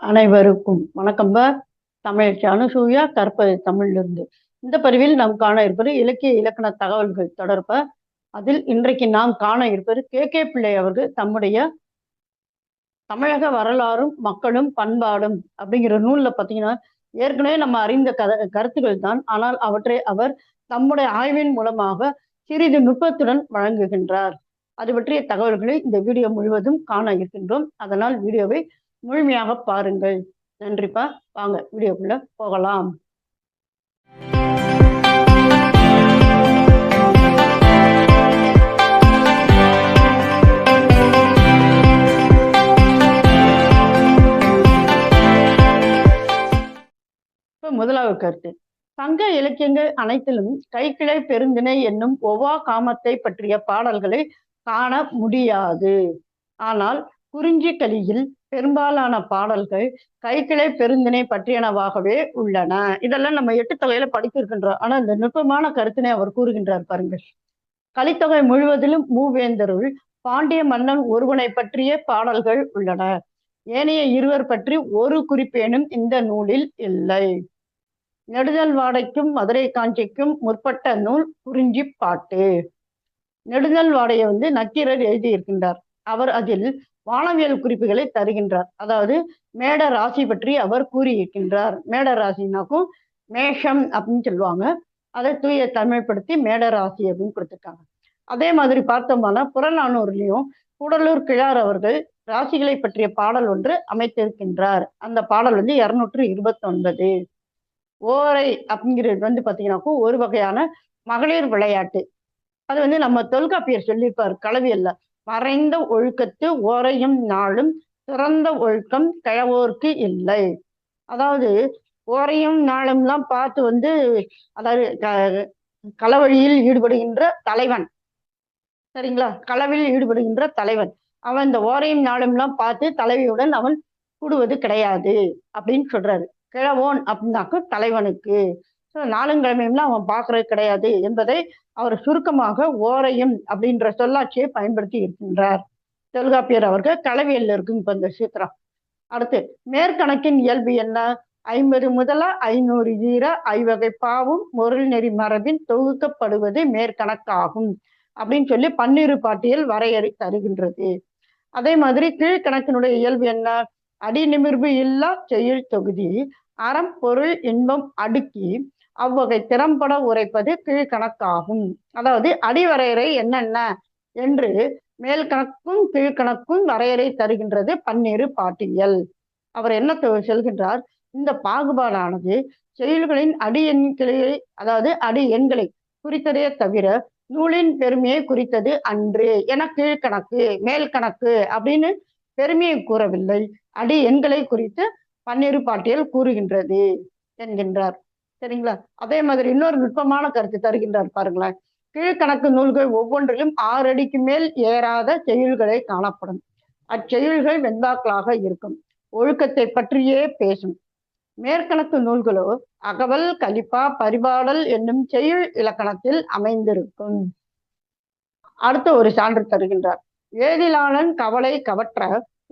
அனைவருக்கும் வணக்கம் பா தமிழ் அனுசூயா கற்பது தமிழிலிருந்து. இந்த பதிவில் நாம் காண இருப்பது இலக்கிய இலக்கண தகவல்கள் தொடர்ப. அதில் இன்றைக்கு நாம் காண இருப்பது கே. கே. பிள்ளை அவர்கள் தம்முடைய தமிழக வரலாறும் மக்களும் பண்பாடும் அப்படிங்கிற நூல்ல பார்த்தீங்கன்னா ஏற்கனவே நம்ம அறிந்த கத கருத்துக்கள் தான். ஆனால் அவற்றை அவர் தம்முடைய ஆய்வின் மூலமாக சிறிது நுட்பத்துடன் வழங்குகின்றார். அது பற்றிய தகவல்களை இந்த வீடியோ முழுவதும் காண இருக்கின்றோம். அதனால் வீடியோவை முழுமையாக பாருங்கள். நன்றிப்பா. வாங்க வீடியோக்குள்ள போகலாம். முதலாவது கருத்து. சங்க இலக்கியங்கள் அனைத்திலும் கைக்கிளை பெருந்திணை என்னும் ஒவ்வா காமத்தை பற்றிய பாடல்களை காண முடியாது. ஆனால் குறிஞ்சி கலியில் பெரும்பாலான பாடல்கள் கைக்கிளை பெருந்திணை பற்றியனவாகவே உள்ளன. இதெல்லாம் நம்ம எட்டு தொகையில படித்திருக்கின்றோம். ஆனா இந்த நுட்பமான கருத்தினை அவர் கூறுகின்றார் பாருங்கள். கலித்தொகை முழுவதிலும் மூவேந்தருள் பாண்டிய மன்னன் ஒருவனை பற்றிய பாடல்கள் உள்ளன. ஏனைய இருவர் பற்றி ஒரு குறிப்பேனும் இந்த நூலில் இல்லை. நெடுதல் வாடைக்கும் மதுரை காஞ்சிக்கும் முற்பட்ட நூல் குறிஞ்சி பாட்டு. நெடுதல் வாடையை வந்து நக்கீரர் எழுதியிருக்கின்றார். அவர் அதில் வானவியல் குறிப்புகளை தருகின்றார். அதாவது மேட ராசி பற்றி அவர் கூறியிருக்கின்றார். மேட ராசினாக்கும் மேஷம் அப்படின்னு சொல்லுவாங்க. அதை தூய தமிழ்படுத்தி மேட ராசி அப்படின்னு கொடுத்துருக்காங்க. அதே மாதிரி பார்த்தோம்னா புறநானூர்லேயும் கூடலூர் கிழார் அவர்கள் ராசிகளை பற்றிய பாடல் ஒன்று அமைத்திருக்கின்றார். அந்த பாடல் வந்து இருநூற்று இருபத்தி ஒன்பது ஓரை அப்படிங்கிறது வந்து பார்த்தீங்கன்னாக்கும் ஒரு வகையான மகளிர் விளையாட்டு. அது வந்து நம்ம தொல்காப்பியர் சொல்லியிருப்பார் களவியல்ல மறைந்த ஒழுக்கத்து ஓரையும் நாளும் சிறந்த ஒழுக்கம் கிழவோர்க்கு இல்லை. அதாவது ஓரையும் நாளும்லாம் பார்த்து வந்து அதாவது களவழியில் ஈடுபடுகின்ற தலைவன். சரிங்களா? களவில் ஈடுபடுகின்ற தலைவன். அவன் இந்த ஓரையும் நாளும்லாம் பார்த்து தலைவியுடன் அவன் கூடுவது கிடையாது அப்படின்னு சொல்றாரு. கிழவோன் அப்படின்னாக்க தலைவனுக்கு. நாளுங்கிழமையும்லாம் அவன் பார்க்கறது கிடையாது என்பதை அவர் சுருக்கமாக ஓரையும் அப்படின்ற சொல்லாட்சியை பயன்படுத்தி இருக்கின்றார். தொல்காப்பியர் அவர்கள் கலவையில் இருக்கும் இப்போ இந்த சூத்திரம். அடுத்து மேற்கணக்கின் இயல்பு என்ன? ஐம்பது முதல ஐநூறு ஈர ஐவகை பாவும் பொருள் நெறி மரபின் தொகுக்கப்படுவது மேற்கணக்காகும் அப்படின்னு சொல்லி பன்னிரு பாட்டியல் வரையறை தருகின்றது. அதே மாதிரி கீழ்கணக்கினுடைய இயல்பு என்ன? அடி நிமிர்வு இல்லா செயல் தொகுதி அறம் பொருள் இன்பம் அடுக்கி அவ்வகை திறம்பட உரைப்பது கீழ்கணக்காகும். அதாவது அடிவரையறை என்னென்ன? என்று மேல் கணக்கும் கீழ்கணக்கும் வரையறை தருகின்றது பன்னிரு பாட்டியல். அவர் என்ன செல்கின்றார்? இந்த பாகுபாடானது செயல்களின் அடி எண்களை அதாவது அடி எண்களை குறித்ததே தவிர நூலின் பெருமையை குறித்தது அன்று. என கீழ்கணக்கு மேல் கணக்கு அப்படின்னு பெருமையை கூறவில்லை. அடி எண்களை குறித்து பன்னிரு பாட்டியல் கூறுகின்றது என்கின்றார். சரிங்களா? அதே மாதிரி இன்னொரு நுட்பமான கருத்து தருகின்றார் பாருங்களேன். கீழ்கணக்கு நூல்கள் ஒவ்வொன்றிலும் ஆறு அடிக்கு மேல் ஏறாத செயல்களை காணப்படும். அச்செயல்கள் வெண்பாக்களாக இருக்கும். ஒழுக்கத்தை பற்றியே பேசும். மேற்கணக்கு நூல்களோ அகவல் கலிப்பா பரிபாடல் என்னும் செயல் இலக்கணத்தில் அமைந்திருக்கும். அடுத்த ஒரு சான்று தருகின்றார். ஏதிலாளன் கவலை கவற்ற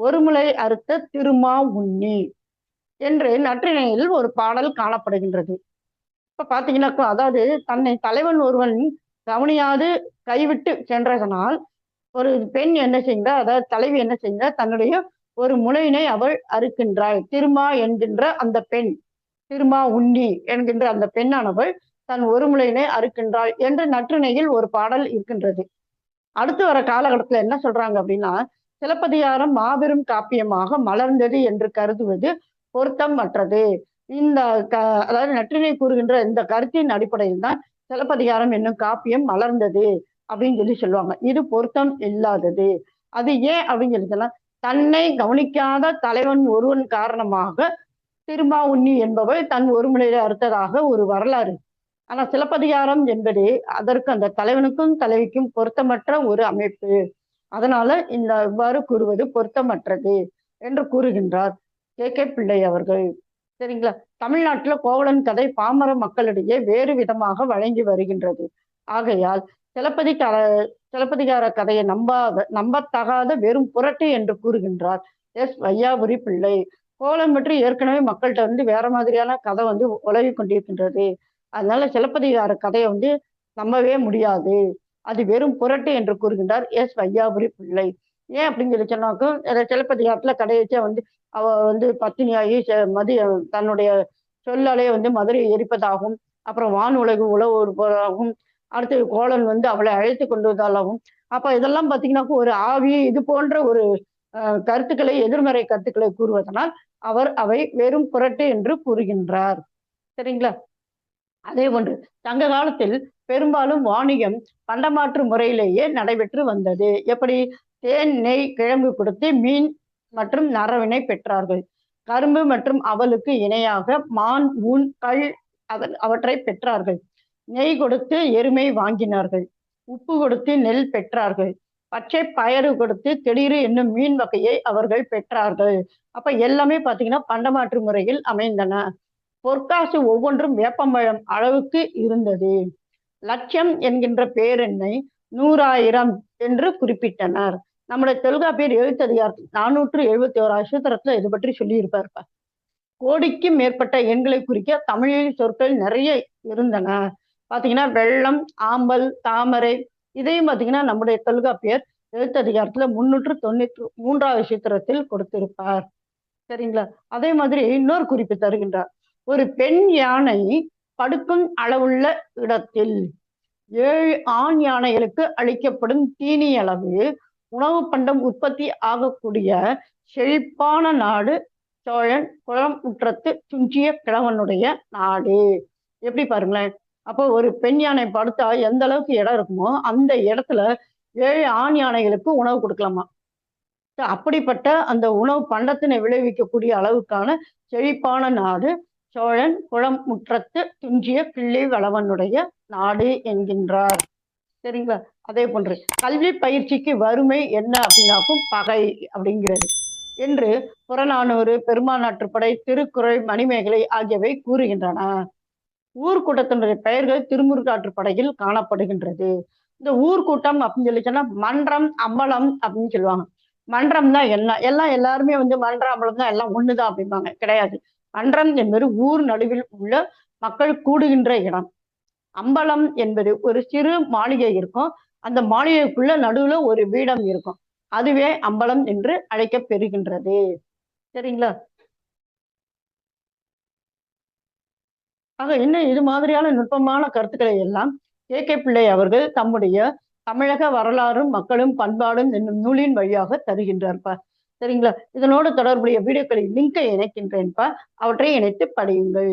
ஒருமுலை அறுத்த திருமா உண்ணி. என்று நற்றினையில் ஒரு பாடல் காணப்படுகின்றது. இப்ப பாத்தீங்கன்னாக்கா அதாவது தன்னை தலைவன் ஒருவன் கவனியாது கைவிட்டு சென்றதனால் ஒரு பெண் என்ன செய்கிறார் அதாவது தலைவி என்ன செய்கிறார் தன்னுடைய ஒரு முனையினை அவள் அறுக்கின்றாள். திருமா என்கின்ற அந்த பெண் திருமா உண்ணி என்கின்ற அந்த பெண்ணானவள் தன் ஒரு முளையினை அறுக்கின்றாள் என்ற நற்றுணையில் ஒரு பாடல் இருக்கின்றது. அடுத்து வர காலகட்டத்துல என்ன சொல்றாங்க அப்படின்னா சிலப்பதிகாரம் மாபெரும் காப்பியமாக மலர்ந்தது என்று கருதுவது பொருத்தம் மற்றது இந்த க அதாவது நற்றினை கூறுகின்ற இந்த கருத்தின் அடிப்படையில் தான் சிலப்பதிகாரம் என்னும் காப்பியம் மலர்ந்தது அப்படின்னு சொல்லி சொல்லுவாங்க. இது பொருத்தம் இல்லாதது. அது ஏன் அப்படின்னு சொல்லி தன்னை கவனிக்காத தலைவன் ஒருவன் காரணமாக திருமா உண்ணி என்பவை தன் ஒருமுறையில அறுத்ததாக ஒரு வரலாறு. ஆனா சிலப்பதிகாரம் என்பது அதற்கு அந்த தலைவனுக்கும் தலைவிக்கும் பொருத்தமற்ற ஒரு அமைப்பு. அதனால இந்த இவ்வாறு கூறுவது பொருத்தமற்றது என்று கூறுகின்றார் கே கே பிள்ளை அவர்கள். சரிங்களா? தமிழ்நாட்டுல கோவலன் கதை பாமர மக்களிடையே வேறு விதமாக வழங்கி வருகின்றது. ஆகையால் சிலப்பதிகார சிலப்பதிகார கதையை நம்பாத நம்பத்தகாத வெறும் புரட்டு என்று கூறுகின்றார் எஸ். வையாபுரி பிள்ளை. கோலம் பற்றி ஏற்கனவே மக்கள்கிட்ட வந்து வேற மாதிரியான கதை வந்து உலகி கொண்டிருக்கின்றது. அதனால சிலப்பதிகார கதையை வந்து நம்பவே முடியாது. அது வெறும் புரட்டு என்று கூறுகின்றார் எஸ். வையாபுரி பிள்ளை. ஏன் அப்படின்னு சொல்லி சொன்னாக்கும் சிலப்பதிகாரத்துல கடையச்சா வந்து அவ வந்து பத்தினியாகி மதிய தன்னுடைய சொல்லாலே வந்து மதுரையை எரிப்பதாகவும் அப்புறம் வான் உலகு உழவுவதாகவும் அடுத்து கோலன் வந்து அவளை அழைத்து கொண்டு வந்தாலாகவும் அப்ப இதெல்லாம் பாத்தீங்கன்னாக்கும் ஒரு ஆவி இது போன்ற ஒரு கருத்துக்களை எதிர்மறை கருத்துக்களை கூறுவதனால் அவர் அவை வெறும் புரட்டு என்று கூறுகின்றார். சரிங்களா? அதே போன்று தங்க காலத்தில் பெரும்பாலும் வாணிகம் பண்டமாற்று முறையிலேயே நடைபெற்று வந்தது. எப்படி? தேன் நெய் கிழங்கு கொடுத்து மீன் மற்றும் நரவினை பெற்றார்கள். கரும்பு மற்றும் அவலுக்கு இணையாக மான் ஊன் கள் அவற்றை பெற்றார்கள். நெய் கொடுத்து எருமை வாங்கினார்கள். உப்பு கொடுத்து நெல் பெற்றார்கள். பச்சை பயறு கொடுத்து திடீர் என்னும் மீன் வகையை அவர்கள் பெற்றார்கள். அப்ப எல்லாமே பாத்தீங்கன்னா பண்டமாற்று முறையில் அமைந்தன. பொற்காசு ஒவ்வொன்றும் வேப்பம்பழம் அளவுக்கு இருந்தது. லட்சம் என்கின்ற பேரெண்ணை நூறாயிரம் என்று குறிப்பிட்டனர். நம்முடைய தொல்காப்பியர் எழுத்ததிகாரத்தில் நானூற்று எழுபத்தி ஓரா சூத்திரத்துல இது பற்றி சொல்லியிருப்பார் கோடிக்கும் மேற்பட்ட எண்களை குறிக்க தமிழில் சொற்கள் நிறைய இருந்தன. பாத்தீங்கன்னா வெள்ளம் ஆம்பல் தாமரை இதையும் பாத்தீங்கன்னா நம்முடைய தொல்காப்பியர் எழுத்ததிகாரத்துல முன்னூற்று தொண்ணூற்று மூன்றாவது சித்திரத்தில் கொடுத்திருப்பார். சரிங்களா? அதே மாதிரி இன்னொரு குறிப்பு தருகின்றார். ஒரு பெண் யானை படுக்கும் அளவுள்ள இடத்தில் ஏழு ஆண் யானைகளுக்கு அளிக்கப்படும் தீனி அளவு உணவு பண்டம் உற்பத்தி ஆகக்கூடிய செழிப்பான நாடு சோழன் குளம் முற்றத்து துஞ்சிய கிழவனுடைய நாடு. எப்படி பாருங்களேன்? அப்போ ஒரு பெண் யானை படுத்தா எந்த அளவுக்கு இடம் இருக்குமோ அந்த இடத்துல ஏழு ஆண் யானைகளுக்கு உணவு கொடுக்கலாமா? அப்படிப்பட்ட அந்த உணவு பண்டத்தினை விளைவிக்கக்கூடிய அளவுக்கான செழிப்பான நாடு சோழன் குளம் முற்றத்து துஞ்சிய கிள்ளி வளவனுடைய நாடு என்கின்றார். சரிங்களா? அதே போன்று கல்வி பயிற்சிக்கு வறுமை என்ன அப்படின்னாக்கும் பகை அப்படிங்கிறது. என்று புறநானூறு பெருமாநாட்டுப்படை திருக்குறள் மணிமேகலை ஆகியவை கூறுகின்றன. ஊர்க்கூட்டத்தினுடைய பெயர்கள் திருமுருகாற்றுப்படையில் காணப்படுகின்றது. இந்த ஊர்க்கூட்டம் அப்படின்னு சொல்லி சொன்னா மன்றம் அம்பலம் அப்படின்னு சொல்லுவாங்க. மன்றம் தான் என்ன? எல்லாம் எல்லாருமே வந்து மன்றம் அம்பலம் தான் எல்லாம் ஒண்ணுதான் அப்படிம்பாங்க. கிடையாது. மன்றம் என்பது ஊர் நடுவில் உள்ள மக்கள் கூடுகின்ற இடம். அம்பலம் என்பது ஒரு சிறு மாளிகை இருக்கும். அந்த மாளிகைக்குள்ள நடுவுல ஒரு வீடம் இருக்கும். அதுவே அம்பலம் என்று அழைக்கப்பெறுகின்றது சரிங்களா? ஆக என்ன இது மாதிரியான நுட்பமான கருத்துக்களை எல்லாம் கே. கே. பிள்ளை அவர்கள் தம்முடைய தமிழக வரலாறும் மக்களும் பண்பாடும் என்னும் நூலின் வழியாக தருகின்றார்ப்பா. சரிங்களா? இதனோடு தொடர்புடைய வீடியோக்களின் லிங்கை இணைக்கின்றேன்ப்பா. அவற்றை இணைத்து படியுங்கள்.